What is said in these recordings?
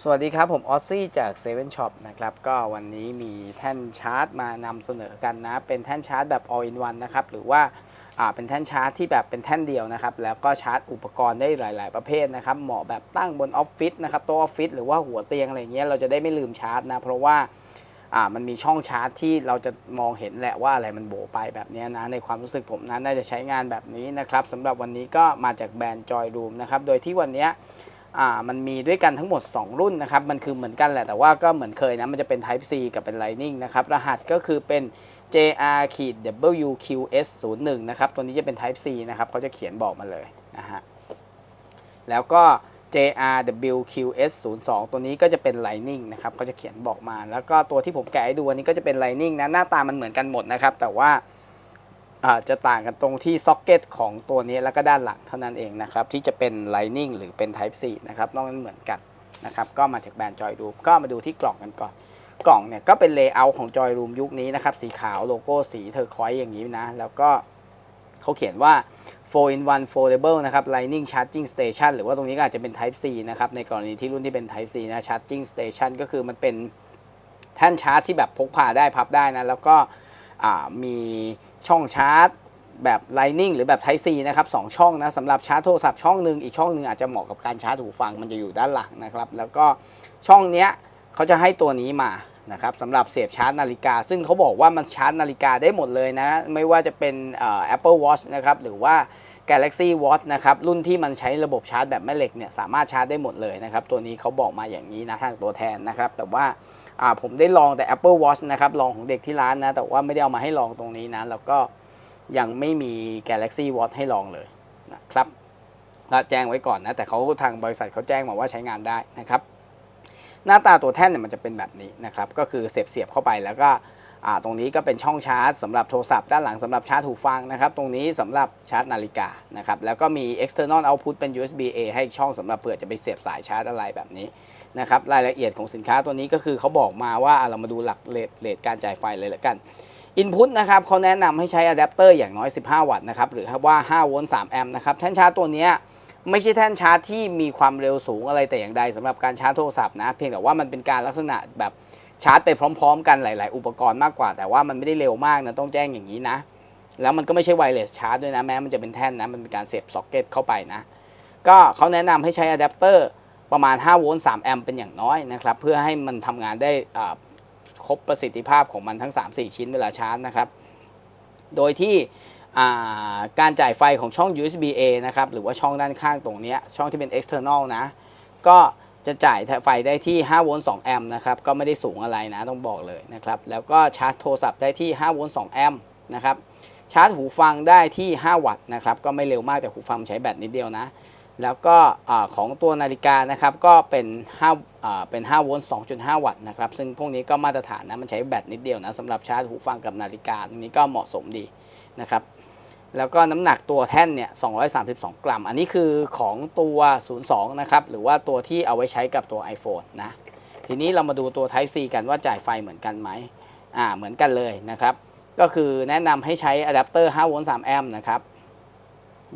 สวัสดีครับ ผมออซซี่จาก7 Shop นะครับ ก็วันนี้มีแท่นชาร์จมานำเสนอกันนะ เป็นแท่นชาร์จแบบ all in one นะครับ หรือว่าอ่าเป็นแท่นชาร์จที่แบบเป็นแท่นเดียวนะครับ แล้วก็ชาร์จอุปกรณ์ได้หลาย ๆ ประเภทนะครับ เหมาะแบบตั้งบนออฟฟิศนะครับโต๊ะออฟฟิศหรือว่าหัวเตียงอะไรเงี้ยเราจะได้ไม่ลืมชาร์จนะ เพราะว่าอ่ามันมีช่องชาร์จที่เราจะมองเห็นแหละว่าอะไรมันโบไปแบบนี้นะ ในความรู้สึกผมนั้นน่าจะใช้งานแบบนี้นะครับสำหรับวันนี้ก็มาจากแบรนด์ Joy Room นะครับโดยที่วันเนี้ย อ่ามันมีด้วยกันทั้งหมด 2 รุ่นนะครับ มันคือเหมือนกันแหละ แต่ว่าก็เหมือนเคยนะ มันจะเป็น Type C กับเป็น Lightning นะครับ รหัสก็คือเป็น JR WQS 0 1นะครับ ตัวนี้จะเป็น Type C นะครับเขาจะเขียนบอกมาเลยนะฮะ แล้วก็ JR WQS 0 2ตัวนี้ก็จะเป็น Lightning นะครับเขาจะเขียนบอกมา แล้วก็ตัวที่ผมแกะให้ดูอันนี้ก็จะเป็น Lightning นะ หน้าตามันเหมือนกันหมดนะครับ แต่ว่าอา จจะต่างกันตรงที่ซ็อกเก็ตของตัวนี้แล้วก็ด้านหลังเท่านั้นเองนะครับ ที่จะเป็น Lightning หรือเป็น Type C นะครับ นอกนั้นเหมือนกันนะครับ ก็มาจากแบรนด์ Joy Room ก็มาดูที่กล่องกันก่อน กล่องเนี่ยก็เป็นเลเยอร์ของ Joy Room ยุคนี้นะครับ สีขาวโลโก้สีเทอร์คอยอย่างนี้นะ แล้วก็เขาเขียนว่า 4 in 1 foldable นะครับ Lightning Charging Station หรือว่าตรงนี้ก็อาจจะเป็น Type C นะครับ ในกรณีที่รุ่นที่เป็น Type C นะ Charging Station ก็คือมันเป็นแท่นชาร์จที่แบบพกพาได้พับได้นะ แล้วก็มี ช่องชาร์จ แบบ Lightning หรือแบบ Type C นะครับสองช่องนะสำหรับชาร์จโทรศัพท์ช่องหนึ่งอีกช่องหนึ่งอาจจะเหมาะกับการชาร์จหูฟังมันจะอยู่ด้านหลังนะครับ แล้วก็ช่องเนี้ยเขาจะให้ตัวนี้มานะครับสำหรับเสียบชาร์จนาฬิกา ซึ่งเขาบอกว่ามันชาร์จนาฬิกาได้หมดเลยนะ ไม่ว่าจะเป็นเอ่อ Apple Watch นะครับหรือว่า Galaxy Watch นะครับรุ่นที่มันใช้ระบบชาร์จแบบแม่เหล็กเนี่ยสามารถชาร์จได้หมดเลยนะครับตัวนี้เขาบอกมาอย่างนี้นะทางตัวแทนนะครับแต่ว่า ผมได้ลองแต่ Apple Watch นะครับ ลองของเด็กที่ร้านนะ แต่ว่าไม่ได้เอามาให้ลองตรงนี้นะ แล้วก็ยังไม่มี Galaxy Watch ให้ลองเลยนะครับแจ้งไว้ก่อนนะ แต่เขาทางบริษัทเขาแจ้งมาว่าใช้งานได้นะครับ หน้าตาตัวแท่นเนี่ยมันจะเป็นแบบนี้นะครับ ก็คือเสียบเสียบเข้าไปแล้วก็อ่าตรงนี้ก็เป็นช่องชาร์จสำหรับโทรศัพท์ด้านหลังสำหรับชาร์จหูฟังนะครับ ตรงนี้สำหรับชาร์จนาฬิกานะครับ แล้วก็มี external output เป็น USB A ให้ช่องสำหรับเผื่อจะไปเสียบสายชาร์จอะไรแบบนี้ นะครับรายละเอียดของสินค้าตัวนี้ก็คือเขาบอกมาว่าเรามาดูหลักเลทเลทการจ่ายไฟเลยละกันอินพุตนะครับเขาแนะนำให้ใช้อะแดปเตอร์อย่างน้อย 15 วัตต์นะครับหรือว่า5โวลต์3แอมป์นะครับแท่นชาร์จตัวนี้ไม่ใช่แท่นชาร์จที่มีความเร็วสูงอะไรแต่อย่างใดสำหรับการชาร์จโทรศัพท์นะ เพียงแต่ว่ามันเป็นการลักษณะแบบชาร์จไปพร้อม ๆ กันหลาย ๆ อุปกรณ์มากกว่า แต่ว่ามันไม่ได้เร็วมากนะต้องแจ้งอย่างนี้นะ แล้วมันก็ไม่ใช่ไวเลสชาร์จด้วยนะแม้มันจะเป็นแท่นนะมันเป็นการเสียบซ็อกเก็ตเข้าไปนะก็เขาแนะนำให้ใช้อะแดปเตอร์ ประมาณ 5 โวลต์3แอมป์เป็นอย่างน้อยนะครับ เพื่อให้มันทำงานได้ครบประสิทธิภาพของมันทั้ง 3-4 ชิ้นเวลาชาร์จนะครับ โดยที่การจ่ายไฟของช่อง USB A นะครับ หรือว่าช่องด้านข้างตรงนี้ช่องที่เป็น external นะ ก็จะจ่ายไฟได้ที่ 5 โวลต์ 2 แอมป์นะครับ ก็ไม่ได้สูงอะไรนะ ต้องบอกเลยนะครับ แล้วก็ชาร์จโทรศัพท์ได้ที่ 5 โวลต์ 2 แอมป์นะครับ ชาร์จหูฟังได้ที่ 5 วัตต์นะครับ ก็ไม่เร็วมากแต่หูฟังใช้แบตนิดเดียวนะ แล้วก็ของตัวนาฬิกานะครับก็เป็น5เป็น5โวลต์2.5 วัตต์นะครับซึ่งพวกนี้ก็มาตรฐานนะมันใช้แบตนิดเดียวนะสำหรับชาร์จหูฟังกับนาฬิกาตรงนี้ก็เหมาะสมดีนะครับแล้วก็น้ำหนักตัวแท่นเนี่ย 232 กรัม อันนี้คือของตัว 02 นะครับ หรือว่าตัวที่เอาไว้ใช้กับตัว iPhone นะ ทีนี้เรามาดูตัว Type C กันว่าจ่ายไฟเหมือนกันไหม อ่า เหมือนกันเลยนะครับ ก็คือแนะนำให้ใช้อะแดปเตอร์5โวลต์3แอมป์นะครับ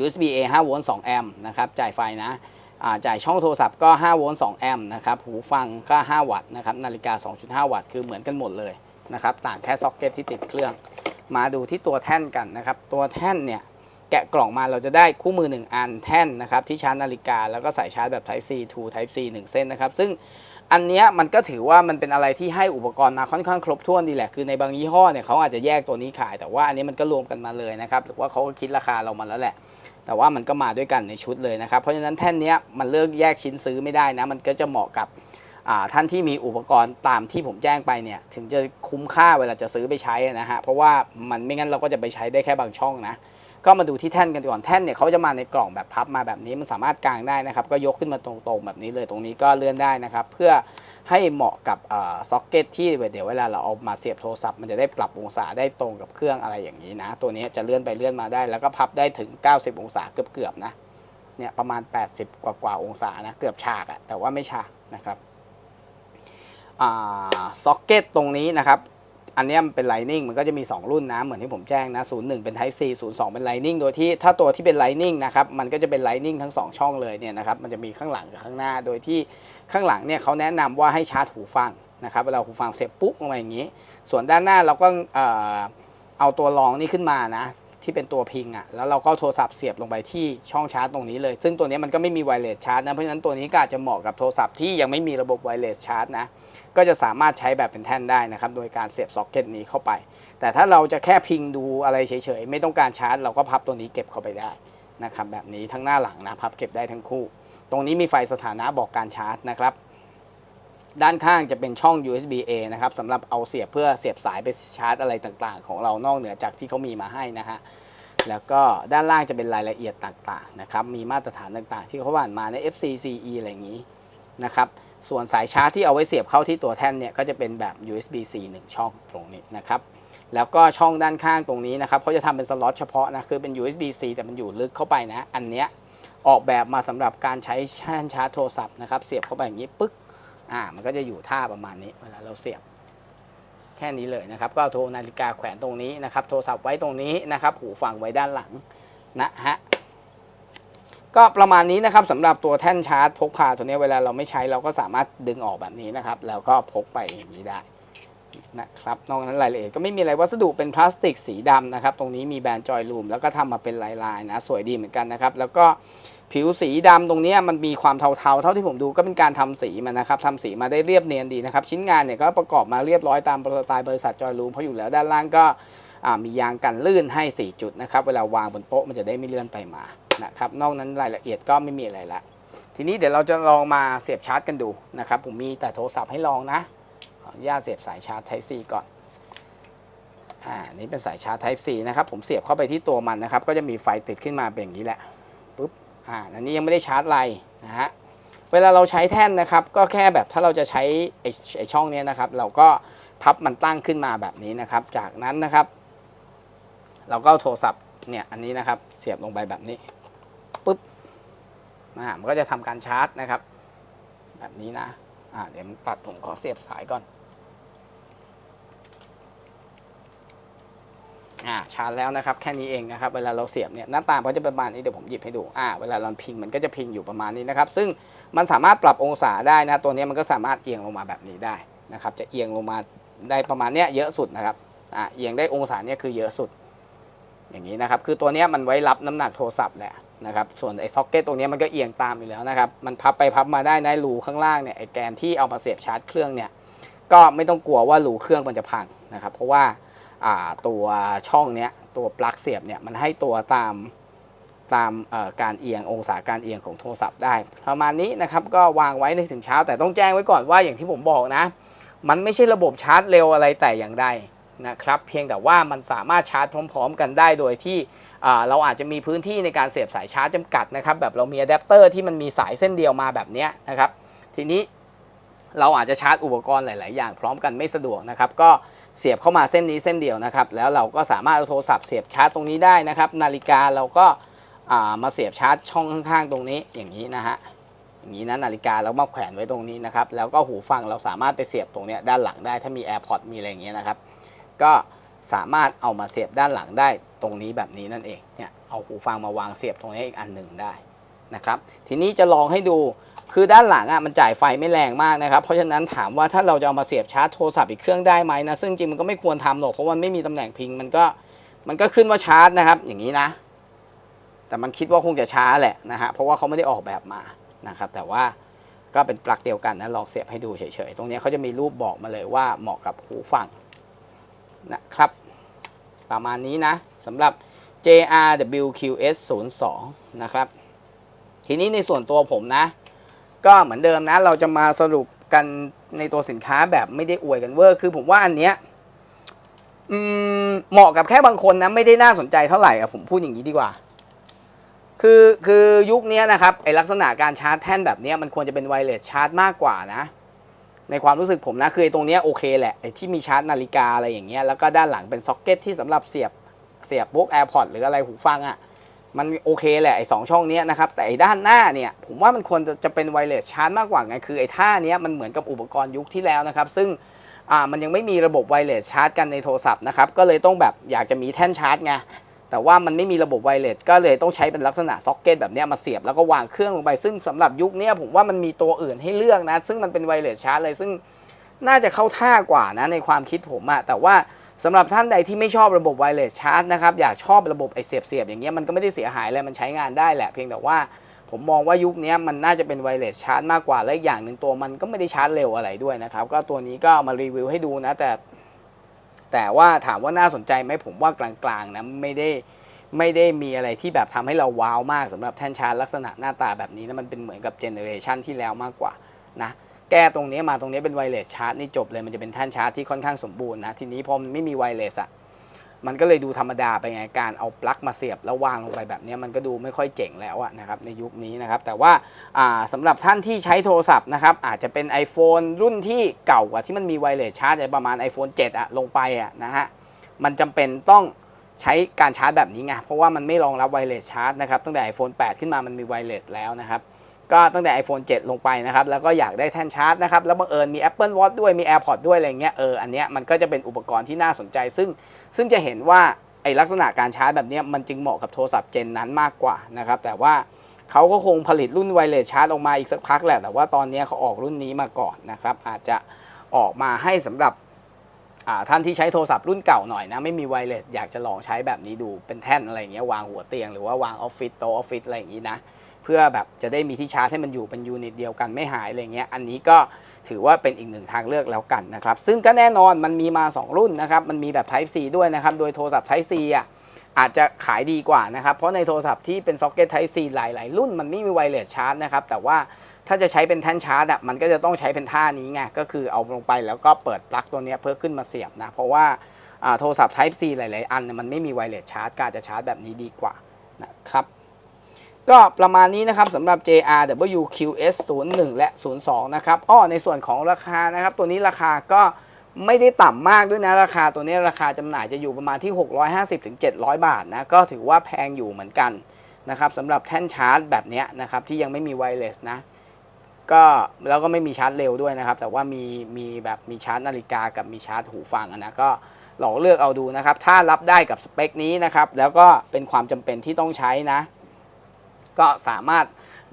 USB A 5โวลต์2แอมป์นะครับจ่ายไฟนะอ่าจ่ายช่องโทรศัพท์ก็ 5 โวลต์ 2 แอมป์นะครับ หูฟังก็ 5 วัตต์นะครับ นาฬิกา 2.5 วัตต์ คือเหมือนกันหมดเลยนะครับ ต่างแค่ซ็อกเก็ตที่ติดเครื่อง มาดูที่ตัวแท่นกันนะครับ ตัวแท่นเนี่ย แกะกล่องมาเราจะได้คู่มือ 1 อันแท่นนะครับ ที่ชาร์จนาฬิกา แล้วก็สายชาร์จแบบ Type C to Type C 1 เส้นนะครับ ซึ่ง อันเนี้ยมันก็ถือว่ามันเป็นอะไรที่ให้อุปกรณ์มาค่อนข้างครบถ้วนดีแหละ คือในบางยี่ห้อเนี่ยเขาอาจจะแยกตัวนี้ขาย แต่ว่าอันนี้มันก็รวมกันมาเลยนะครับ หรือว่าเขาก็คิดราคาเรามาแล้วแหละ แต่ว่ามันก็มาด้วยกันในชุดเลยนะครับ เพราะฉะนั้นแท่นเนี้ยมันเลือกแยกชิ้นซื้อไม่ได้นะ มันก็จะเหมาะกับท่านที่มีอุปกรณ์ตามที่ผมแจ้งไปเนี่ย ถึงจะคุ้มค่าเวลาจะซื้อไปใช้นะฮะ เพราะว่ามันไม่งั้นเราก็จะไปใช้ได้แค่บางช่องนะ ก็มาดูที่แท่นกันก่อนแท่นเนี่ยเขาจะมาในกล่องแบบพับมาแบบนี้มันสามารถกางได้นะครับ ก็ยกขึ้นมาตรงๆแบบนี้เลยตรงนี้ก็เลื่อนได้นะครับ เพื่อให้เหมาะกับซ็อกเก็ตที่เดี๋ยวเวลาเราเอามาเสียบโทรศัพท์มันจะได้ปรับองศาได้ตรงกับเครื่องอะไรอย่างนี้นะ ตัวนี้จะเลื่อนไปเลื่อนมาได้ แล้วก็พับได้ถึง 90 องศาเกือบๆนะเนี่ยประมาณ 80 กว่าๆองศานะเกือบฉากอะแต่ว่าไม่ฉากนะครับซ็อกเก็ตตรงนี้นะครับ อันนี้มันเป็น Lightning มันก็จะมี 2 รุ่นนะ เหมือนที่ผมแจ้งนะ 01 เป็น Type C 02 เป็น Lightning โดยที่ถ้าตัวที่เป็น Lightning นะครับ มันก็จะเป็น Lightning ทั้ง 2 ช่องเลยเนี่ยนะครับ มันจะมีข้างหลังกับข้างหน้า โดยที่ข้างหลังเนี่ยเขาแนะนำว่าให้ชาร์จหูฟังนะครับเวลาหูฟังเสียบปุ๊บลงมาอย่างนี้ ส่วนด้านหน้าเราก็เอ่อเอาตัวรองนี่ขึ้นมานะ ที่เป็นตัวพิงอะ่ะแล้วเราก็โทรศัพท์เสียบลงไปที่ช่องชาร์จตรงนี้เลย ซึ่งตัวนี้มันก็ไม่มีไวเลสชาร์จนะเพราะฉะนั้นตัวนี้ก็อาจจะเหมาะกับโทรศัพท์ที่ยังไม่มีระบบไวเลสชาร์จนะก็จะสามารถใช้แบบเป็นแท่นได้นะครับโดยการเสียบซ็อกเก็ตนี้เข้าไป แต่ถ้าเราจะแค่พิงดูอะไรเฉยๆไม่ต้องการชาร์จ เราก็พับตัวนี้เก็บเข้าไปได้นะครับแบบนี้ทั้งหน้าหลังนะพับเก็บได้ทั้งคู่ ตรงนี้มีไฟสถานะบอกการชาร์จนะครับ ด้านข้างจะเป็นช่อง USB A นะครับสำหรับเอาเสียบเพื่อเสียบสายไปชาร์จอะไรต่างๆ ของเรานอกเหนือจากที่เขามีมาให้นะฮะแล้วก็ด้านล่างจะเป็นรายละเอียดต่างๆนะครับมีมาตรฐานต่างๆ ที่เขาผ่านมาใน FCCE อะไรอย่างนี้นะครับส่วนสายชาร์จที่เอาไว้เสียบเข้าที่ตัวแท่นเนี่ยก็จะเป็นแบบ USB-C 1 ช่องตรงนี้นะครับแล้วก็ช่องด้านข้างตรงนี้นะครับเขาจะทำเป็นสล็อตเฉพาะนะคือเป็น USB-C แต่มันอยู่ลึกเข้าไปนะ อันเนี้ยออกแบบมาสำหรับการใช้แท่นชาร์จโทรศัพท์นะครับเสียบเข้าไปอย่างนี้ปึ๊ก อ่ามันก็จะอยู่ท่าประมาณนี้เวลาเราเสียบ แค่นี้เลยนะครับ ก็เอาโทรนาฬิกาแขวนตรงนี้นะครับ โทรศัพท์ไว้ตรงนี้นะครับ หูฟังไว้ด้านหลังนะฮะก็ประมาณนี้นะครับสำหรับตัวแท่นชาร์จพกพาตัวนี้เวลาเราไม่ใช้เราก็สามารถดึงออกแบบนี้นะครับ แล้วก็พกไปอย่างนี้ได้นะครับนอกนั้นรายละเอียดก็ไม่มีอะไรวัสดุเป็นพลาสติกสีดำนะครับ ตรงนี้มีแบรนด์จอยลูมแล้วก็ทำมาเป็นลายๆนะ สวยดีเหมือนกันนะครับ แล้วก็ ผิวสีดำตรงนี้มันมีความเทาๆ เท่าที่ผมดูก็เป็นการทำสีมันนะครับทำสีมาได้เรียบเนียนดีนะครับ ชิ้นงานเนี่ยก็ประกอบมาเรียบร้อยตามสไตล์บริษัทจอยลูมเพราะอยู่แล้วด้านล่างก็มียางกันลื่นให้ 4 จุดนะครับเวลาวางบนโต๊ะมันจะได้ไม่เลื่อนไปมานะครับนอกนั้นรายละเอียดก็ไม่มีอะไรละ ทีนี้เดี๋ยวเราจะลองมาเสียบชาร์จกันดูนะครับผมมีแต่โทรศัพท์ให้ลองนะขออนุญาตเสียบสายชาร์จ Type C ก่อนอ่านี่เป็นสายชาร์จ Type C นะครับผมเสียบเข้าไปที่ตัวมันนะครับก็จะมีไฟติดขึ้นมาเป็นอย่างนี้แหละปุ๊บ อ่าอันนี้ยังไม่ได้ชาร์จไรนะฮะเวลาเราใช้แท่นนะครับก็แค่แบบถ้าเราจะใช้ไอช่องเนี้ยนะครับ เราก็พับมันตั้งขึ้นมาแบบนี้นะครับ จากนั้นนะครับ เราก็โทรศัพท์เนี่ยอันนี้นะครับเสียบลงไปแบบนี้ปุ๊บอ่ามันก็จะทำการชาร์จนะครับ แบบนี้นะอ่าเดี๋ยวมันตัดผมขอเสียบสายก่อน อ่าชาร์จแล้วนะครับแค่นี้เองนะครับเวลาเราเสียบเนี่ยหน้าตาก็จะประมาณนี้เดี๋ยวผมหยิบให้ดูอ่าเวลาเราพิงมันก็จะพิงอยู่ประมาณนี้นะครับซึ่งมันสามารถปรับองศาได้นะตัวนี้มันก็สามารถเอียงลงมาแบบนี้ได้นะครับจะเอียงลงมาได้ประมาณเนี้ยเยอะสุดนะครับอ่าเอียงได้องศาเนี้ยคือเยอะสุด อย่างนี้นะครับคือตัวนี้มันไว้รับน้ำหนักโทรศัพท์แหละนะครับส่วนไอ้ซ็อกเก็ตตรงเนี้ยมันก็เอียงตามอยู่แล้วนะครับมันพับไปพับมาได้ในรูข้างล่างเนี่ยไอ้แกนที่เอามาเสียบชาร์จเครื่องเนี่ยก็ไม่ต้องกลัวว่ารูเครื่องมันจะพังนะครับเพราะว่า ตัวช่องเนี้ยตัวปลั๊กเสียบเนี่ยมันให้ตัวตามตามการเอียงองศาการเอียงของโทรศัพท์ได้ ประมาณนี้นะครับก็วางไว้ในถึงเช้า แต่ต้องแจ้งไว้ก่อนว่าอย่างที่ผมบอกนะ มันไม่ใช่ระบบชาร์จเร็วอะไรแต่อย่างใดนะครับเพียงแต่ว่ามันสามารถชาร์จพร้อม ๆ กันได้โดยที่เราอาจจะมีพื้นที่ในการเสียบสายชาร์จจำกัดนะครับแบบเรามีอะแดปเตอร์ที่มันมีสายเส้นเดียวมาแบบนี้นะครับทีนี้ เราอาจจะชาร์จอุปกรณ์หลาย ๆ อย่างพร้อมกันไม่สะดวกนะครับ ก็เสียบเข้ามาเส้นนี้เส้นเดียวนะครับ แล้วเราก็สามารถเอาโทรศัพท์เสียบชาร์จตรงนี้ได้นะครับ นาฬิกาเราก็มาเสียบชาร์จช่องข้าง ๆ ตรงนี้อย่างนี้นะฮะอย่างนี้นะนาฬิกาเรามาแขวนไว้ตรงนี้นะครับ แล้วก็หูฟังเราสามารถไปเสียบตรงนี้ด้านหลังได้ถ้ามี AirPods มีอะไรอย่างเงี้ยนะครับ ก็สามารถเอามาเสียบด้านหลังได้ตรงนี้แบบนี้นั่นเองเนี่ยเอาหูฟังมาวางเสียบตรงนี้อีกอันหนึ่งได้นะครับ ทีนี้จะลองให้ดู คือด้านหลังอะมันจ่ายไฟไม่แรงมากนะครับ เพราะฉะนั้นถามว่าถ้าเราจะเอามาเสียบชาร์จโทรศัพท์อีกเครื่องได้ไหมนะซึ่งจริงมันก็ไม่ควรทำหรอกเพราะมันไม่มีตำแหน่งพิงมันก็มันก็ขึ้นว่าชาร์จนะครับ อย่างนี้นะ แต่มันคิดว่าคงจะช้าแหละนะฮะเพราะว่าเขาไม่ได้ออกแบบมานะครับ แต่ว่าก็เป็นปลั๊กเดียวกันนะลองเสียบให้ดูเฉยๆตรงนี้เขาจะมีรูปบอกมาเลยว่าเหมาะกับหูฟังนะครับ ประมาณนี้นะสำหรับ JRWQS 02 นะครับ ทีนี้ในส่วนตัวผมนะ ก็เหมือนเดิมนะ เราจะมาสรุปกันในตัวสินค้าแบบไม่ได้อวยกันเวอร์ คือผมว่าอันเนี้ยเหมาะกับแค่บางคนนะ ไม่ได้น่าสนใจเท่าไหร่อะผมพูดอย่างนี้ดีกว่า คือคือยุคนี้นะครับไอลักษณะการชาร์จแท่นแบบนี้มันควรจะเป็นไวเลสชาร์จมากกว่านะ ในความรู้สึกผมนะ คือไอตรงเนี้ยโอเคแหละไอที่มีชาร์จนาฬิกาอะไรอย่างเงี้ยแล้วก็ด้านหลังเป็นซ็อกเก็ตที่สำหรับเสียบเสียบพวก AirPods หรืออะไรหูฟังอะ่ะ มันโอเคแหละไอ้สองช่องนี้นะครับ แต่ไอ้ด้านหน้าเนี่ย ผมว่ามันควรจะจะเป็นไวเลสชาร์จมากกว่าไง คือไอ้ท่าเนี้ยมันเหมือนกับอุปกรณ์ยุคที่แล้วนะครับ ซึ่งอ่ามันยังไม่มีระบบไวเลสชาร์จกันในโทรศัพท์นะครับ ก็เลยต้องแบบอยากจะมีแท่นชาร์จไง แต่ว่ามันไม่มีระบบไวเลสก็เลยต้องใช้เป็นลักษณะซ็อกเก็ตแบบนี้มาเสียบแล้วก็วางเครื่องลงไป ซึ่งสำหรับยุคนี้ผมว่ามันมีตัวอื่นให้เลือกนะ ซึ่งมันเป็นไวเลสชาร์จเลย ซึ่งน่าจะเข้าท่ากว่านะในความคิดผมอะแต่ว่า สำหรับท่านใดที่ไม่ชอบระบบไวเลสชาร์จนะครับอยากชอบระบบไอเสียบเสียบๆอย่างเงี้ยมันก็ไม่ได้เสียหายอะไรมันใช้งานได้แหละเพียงแต่ว่าผมมองว่ายุคนี้มันน่าจะเป็นไวเลสชาร์จมากกว่า และอีกอย่างหนึ่งตัวมันก็ไม่ได้ชาร์จเร็วอะไรด้วยนะครับ ก็ตัวนี้ก็ามารีวิวให้ดูนะ แต่ แต่ว่าถามว่าน่าสนใจไหมผมว่ากลางๆนะไม่ได้ไม่ได้มีอะไรที่แบบทำให้เราว้าวมากสำหรับแท่นชาร์จลักษณะหน้าตาแบบนี้นะมันเป็นเหมือนกับเจเนอเรชันที่แล้วมากกว่านะ แก้ตรงนี้มาตรงนี้เป็นไวเลสชาร์จนี่จบเลยมันจะเป็นแท่นชาร์จที่ค่อนข้างสมบูรณ์นะทีนี้พอมันไม่มีไวเลสอะมันก็เลยดูธรรมดาไปไงการเอาปลั๊กมาเสียบแล้ววางลงไปแบบนี้มันก็ดูไม่ค่อยเจ๋งแล้วนะครับในยุคนี้นะครับแต่ว่าาสำหรับท่านที่ใช้โทรศัพท์นะครับอาจจะเป็น iPhone รุ่นที่เก่ากว่าที่มันมีไวเลสชาร์จประมาณ iPhone 7อะลงไปอะนะฮะมันจำเป็นต้องใช้การชาร์จแบบนี้ไงเพราะว่ามันไม่รองรับไวเลสชาร์จนะครับตั้งแต่ iPhone 8 ขึ้นมามันมีไวเลสแล้วนะครับ ก็ตั้งแต่ iPhone 7 ลงไปนะครับ แล้วก็อยากได้แท่นชาร์จนะครับ แล้วบังเอิญมี Apple Watch ด้วย มี AirPods ด้วยอะไรเงี้ย เออ อันเนี้ยมันก็จะเป็นอุปกรณ์ที่น่าสนใจ ซึ่ง ซึ่งจะเห็นว่าไอลักษณะการชาร์จแบบเนี้ยมันจึงเหมาะกับโทรศัพท์เจนนั้นมากกว่านะครับ แต่ว่าเขาก็คงผลิตรุ่นไวเลสชาร์จออกมาอีกสักพักแหละ แต่ว่าตอนนี้เขาออกรุ่นนี้มาก่อนนะครับ อาจจะออกมาให้สำหรับท่านที่ใช้โทรศัพท์รุ่นเก่าหน่อยนะ ไม่มีไวเลสอยากจะลองใช้แบบนี้ดูเป็นแท่นอะไรเงี้ยวางหัวเตียงหรือว่าวางออฟฟิศโต๊ะออฟฟิศอะไรอย่างงี้นะ เพื่อแบบจะได้มีที่ชาร์จให้มันอยู่เป็นยูนิตเดียวกันไม่หายอะไรเงี้ยอันนี้ก็ถือว่าเป็นอีกหนึ่งทางเลือกแล้วกันนะครับ ซึ่งก็แน่นอนมันมีมา 2 รุ่นนะครับมันมีแบบ Type C ด้วยนะครับโดยโทรศัพท์ Type C อะอาจจะขายดีกว่านะครับ เพราะในโทรศัพท์ที่เป็นซ็อกเก็ต Type C หลาย ๆ รุ่นมันไม่มีไวเลสชาร์จนะครับแต่ว่าถ้าจะใช้เป็นแท่นชาร์จอะมันก็จะต้องใช้เป็นท่านี้ไงก็คือเอาลงไปแล้วก็เปิดปลั๊กตัวนี้เพื่อขึ้นมาเสียบนะเพราะว่าโทรศัพท์ Type C หลาย ๆ อันมันไม่มีไวเลสชาร์จก็อาจจะชาร์จแบบนี้ดีกว่านะครับ ก็ประมาณนี้นะครับสำหรับ JRWQS 01 และ 02 นะครับอ้อในส่วนของราคานะครับ ตัวนี้ราคาก็ไม่ได้ต่ำมากด้วยนะ ราคาตัวนี้ราคาจำหน่ายจะอยู่ประมาณที่ 650ถึง700 บาทนะ ก็ถือว่าแพงอยู่เหมือนกันนะครับสำหรับแท่นชาร์จแบบนี้นะครับที่ยังไม่มีไวเลสนะก็แล้วก็ไม่มีชาร์จเร็วด้วยนะครับ แต่ว่ามีมีแบบมีชาร์จนาฬิกากับมีชาร์จหูฟังนะก็ลองเลือกเอาดูนะครับ ถ้ารับได้กับสเปคนี้นะครับ แล้วก็เป็นความจำเป็นที่ต้องใช้นะ ก็สามารถ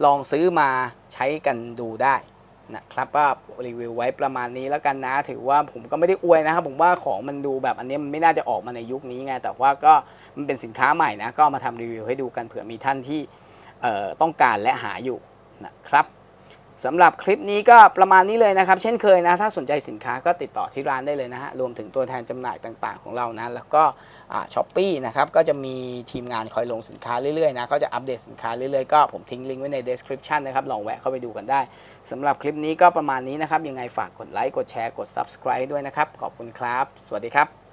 ลองซื้อมาใช้กันดูได้นะครับก็รีวิวไว้ประมาณนี้แล้วกันนะ ถือว่าผมก็ไม่ได้อวยนะครับ ผมว่าของมันดูแบบอันนี้มันไม่น่าจะออกมาในยุคนี้ไง แต่ว่าก็มันเป็นสินค้าใหม่นะ ก็มาทำรีวิวให้ดูกันเผื่อมีท่านที่ต้องการและหาอยู่นะครับ สำหรับคลิปนี้ก็ประมาณนี้เลยนะครับ เช่นเคยนะ ถ้าสนใจสินค้าก็ติดต่อที่ร้านได้เลยนะฮะ รวมถึงตัวแทนจำหน่ายต่างๆของเรานะ แล้วก็ช้อปปี้นะครับ ก็จะมีทีมงานคอยลงสินค้าเรื่อยๆนะ ก็จะอัปเดตสินค้าเรื่อยๆ ก็ผมทิ้งลิงก์ไว้ใน description นะครับ ลองแวะเข้าไปดูกันได้สำหรับคลิปนี้ก็ประมาณนี้นะครับ ยังไงฝากกดไลค์ กดแชร์ กด subscribe ด้วยนะครับ ขอบคุณครับ สวัสดีครับ